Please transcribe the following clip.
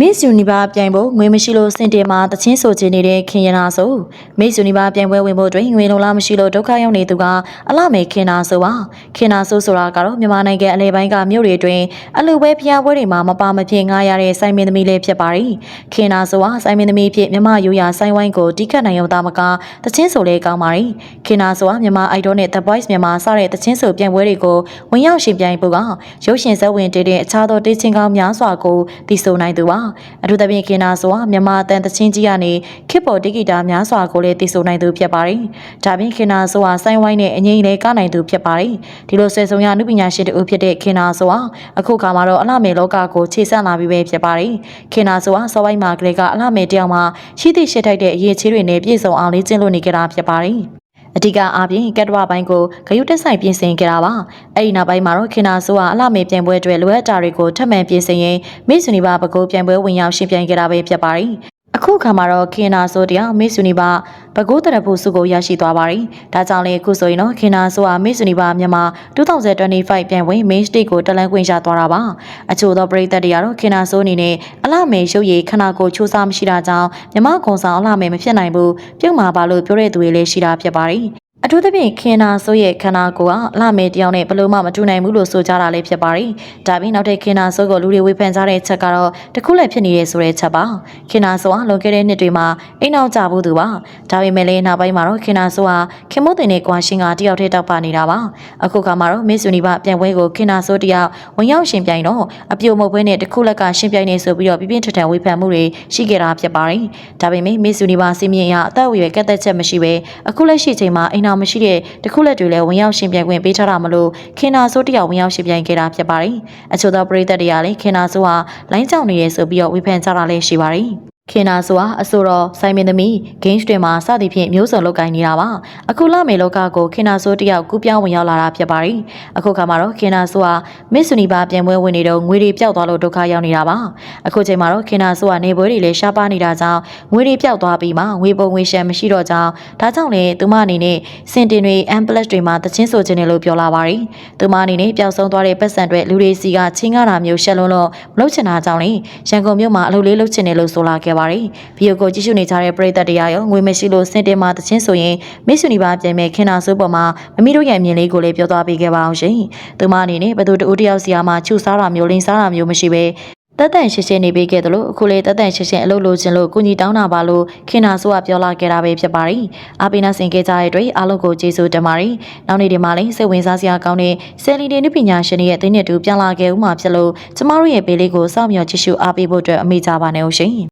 Miss Universe ပြိုင်ဖို့ငွေမရှိလို့စင်တင်မှာတချင်းဆိုချင်နေတဲ့ခင်ရနာဆို Miss Universe ပြိုင်ပွဲဝင်ဖို့အတွက်ငွေလုံးလားမရှိလို့ဒုက္ခရောက်နေသူကအလှမေခင်နာဆိုပါခင်နာဆိုဆိုတာကတော့မြန်မာနိုင်ငံအလဲပိုင်းကမြို့တွေအတွင်းအလူပွဲဖျားပွဲတွေမှာမပါမဖြစ်ငားရတဲ့စိုင်းမင်းသမီးလေးဖြစ်ပါတယ်ခင်နာဆိုဟာစိုင်းမင်းသမီးဖြစ်မြမရိုးရာစိုင်းဝိုင်းကိုတိခတ်နိုင်ရုံသားမကတချင်းဆိုလေးကောင်းပါတယ်ခင်နာဆိုဟာမြန်မာ idol နဲ့ The Voice မြန်မာစတဲ့တချင်းဆိုပြိုင်ပွဲတွေကိုဝင်ရောက်ရှင်ပြိုင်ဖို့ကရုပ်ရှင်ဇာတ်ဝင်တည်တဲ့အခြားသောတေးချင်းကောင်းများစွာကိုတည်ဆိုနိုင်သူပါအထူးသဖြင့်ခင်နာဆိုတာမြန်မာအတန်တချင်းကြီးကနေခေတ်ပေါ်တိဂီတာများစွာကိုလည်းတည်ဆိုနိုင်သူဖြစ်ပါတယ်။ဒါပြင်ခင်နာဆိုတာဆိုင်းဝိုင်းနဲ့အငိမ့်လေးကနိုင်သူဖြစ်ပါတယ်။ဒီလိုဆွေဆုံရအမှုပညာရှင်တူဖြစ်တဲ့ခင်နာဆိုတာအခုခါမှာတော့အလှမေလောကကိုခြေဆက်လာပြီးပဲဖြစ်ပါတယ်။ခင်နာဆိုတာစောပိုင်းမှာကလေးကအလှမေတယောက်မှာရှိသည့်ရှိထိုက်တဲ့အရေးချေးတွေနဲ့ပြည့်စုံအောင်လေ့ကျင့်လို့နေကြတာဖြစ်ပါတယ်။ အဓိကအပြင်ကက်တဝပိုင်းကိုဂယုတက်ဆိုင်ပြင်ဆင်ကြတာပါအဲ့ဒီနောက်ပိုင်းမှာတော့ခင်နာဆိုကအလှမေပြိုင်ပွဲအတွက်လိုအပ်တာတွေကိုထပ်မံပြင်ဆင်ရင်မိတ်ဆွေနီပါပကိုပြိုင်ပွဲဝင်ရောက်ရှင်ပြိုင်ကြတာပဲဖြစ်ပါတယ် အခုခါမှာတော့ခင်နာဆိုတရားမိတ်ဆွေနီပါဘကိုးတရဖို့စုကိုရရှိသွားပါတယ်။ဒါကြောင့်လေအခုဆိုရင်တော့ခင်နာဆိုဟာမိတ်ဆွေနီပါမြန်မာ2025ပြိုင်ပွဲ main stage ကိုတလန်းခွင့်ရသွားတာပါ။အချို့သောပရိသတ်တွေကတော့ခင်နာဆိုအနေနဲ့အလှမေရုပ်ရည်ခနာကိုချိုးစားမရှိတာကြောင့်မြမကုံဆောင်အလှမေမဖြစ်နိုင်ဘူးပြုတ်မှာပါလို့ပြောတဲ့သူတွေလည်းရှိတာဖြစ်ပါတယ်။ အထူးသဖြင့်ခင်နာဆိုးရဲ့ခန္ဓာကိုယ်ကလှမေတယောက်နဲ့ဘလို့မှမတူနိုင်ဘူးလို့ဆိုကြတာလေးဖြစ်ပါတယ်။ဒါပြီးနောက်ထပ်ခင်နာဆိုးကိုလူတွေဝေဖန်ကြတဲ့ချက်ကတော့တခုလည်းဖြစ်နေတဲ့ဆိုတဲ့ချက်ပါ။ခင်နာဆိုးကလွန်ခဲ့တဲ့နှစ်တွေမှာအိမ်အောင်ကြဘူးသူပါ။ဒါပေမဲ့လည်းနောက်ပိုင်းမှာတော့ခင်နာဆိုးကခင်မိုးတင်နဲ့ကွာရှင်ကတယောက်တည်းတောက်ပါနေတာပါ။အခုခါမှာတော့မစ်ယူနီဗပြန်ပွဲကိုခင်နာဆိုးတယောက်ဝင်ရောက်ရှင်ပြိုင်တော့အပြိုမုတ်ပွဲနဲ့တခုလက်ကရှင်ပြိုင်နေဆိုပြီးတော့ပြပြင်းထန်ထန်ဝေဖန်မှုတွေရှိခဲ့တာဖြစ်ပါတယ်။ဒါပေမဲ့မစ်ယူနီဗစီမင်းရအသက်အရွယ်ကက်သက်ချက်မရှိပဲအခုလက်ရှိချိန်မှာအိမ်အောင်မရှိတဲ့တခုလက်တွေလည်းဝင်ရောက်ရှင်ပြိုင်ခွင့်ပေးထားတာမလို့ခင်နာဆိုးတယောက်ဝင်ရောက်ရှင်ပြိုင်ခဲ့တာဖြစ်ပါတယ်။အချို့သောပရိသတ်တွေကလည်းခင်နာဆိုးဟာလိုင်းကြောင်နေရဆိုပြီးတော့ဝေဖန်ကြတာလည်းရှိပါတယ်။ ခင်နာဆိုတာအဆိုတော်စိုင်းမင်းသမီး games တွေမှာစသည်ဖြင့်မျိုးစုံလောက်ကိုင်းနေတာပါအခုလမေလောကကိုခင်နာဆိုတယောက်ကူးပြောင်းဝင်ရောက်လာတာဖြစ်ပါတယ်အခုခါမှာတော့ခင်နာဆိုတာမစ်ဆူနီပါပြန်ပွဲဝင်နေတော့ငွေတွေပျောက်သွားလို့ဒုက္ခရောက်နေတာပါအခုချိန်မှာတော့ခင်နာဆိုတာနေပွဲတွေလည်းရှားပါနေတာကြောင့်ငွေတွေပျောက်သွားပြီးမှငွေပုံငွေရှမ်းမရှိတော့ကြောင်းဒါကြောင့်လည်းသူမအနေနဲ့စင်တင်တွေ amplas တွေမှာတချင်းဆိုခြင်းတယ်လို့ပြောလာပါတယ်သူမအနေနဲ့ပျောက်ဆုံးသွားတဲ့ပတ်စံတွေလူတွေစီကချင်းကားတာမျိုးရှက်လွန်းလို့မလုပ်ချင်တာကြောင့်လေရန်ကုန်မြို့မှာအလုပ်လေးလုပ်ချင်တယ်လို့ဆိုလာခဲ့ပါတယ်။ဗီဒီယိုကိုကြည့်ရှုနေကြတဲ့ပရိသတ်တရားရောငွေမရှိလို့စင်တင်မှာတချင်းဆိုရင်မစ်ဆူနီပါပြင်မဲ့ခင်နာဆိုးပေါ်မှာမမီတို့ရဲ့အမြင်လေးကိုလည်းပြောသွားပေးခဲ့ပါအောင်ရှင်။သူမအနေနဲ့ဘသူတူတယောက်စီအားမှာချူစားတာမျိုးလိန်စားတာမျိုးမရှိပဲတက်တန်ရှင်းရှင်းနေပေးခဲ့တယ်လို့အခုလေတက်တန်ရှင်းရှင်းအလုပ်လုပ်ခြင်းလို့ကုညီတောင်းတာပါလို့ခင်နာဆိုးကပြောလာခဲ့တာပဲဖြစ်ပါတယ်။အာပိနာစင်ခဲ့ကြတဲ့အတွက်အားလုံးကိုကျေးဇူးတင်ပါတယ်။နောက်နေ့ဒီမှာလည်းစိတ်ဝင်စားစရာကောင်းတဲ့ဆယ်လီဒေနုပညာရှင်တွေရဲ့အသိဉာဏ်တူပြန်လာခဲ့ဦးမှာဖြစ်လို့ကျမတို့ရဲ့ပေးလေးကိုစောင့်မျှော်ကြည့်ရှုအားပေးဖို့အတွက်အမိကြပါနဲ့ဦးရှင်။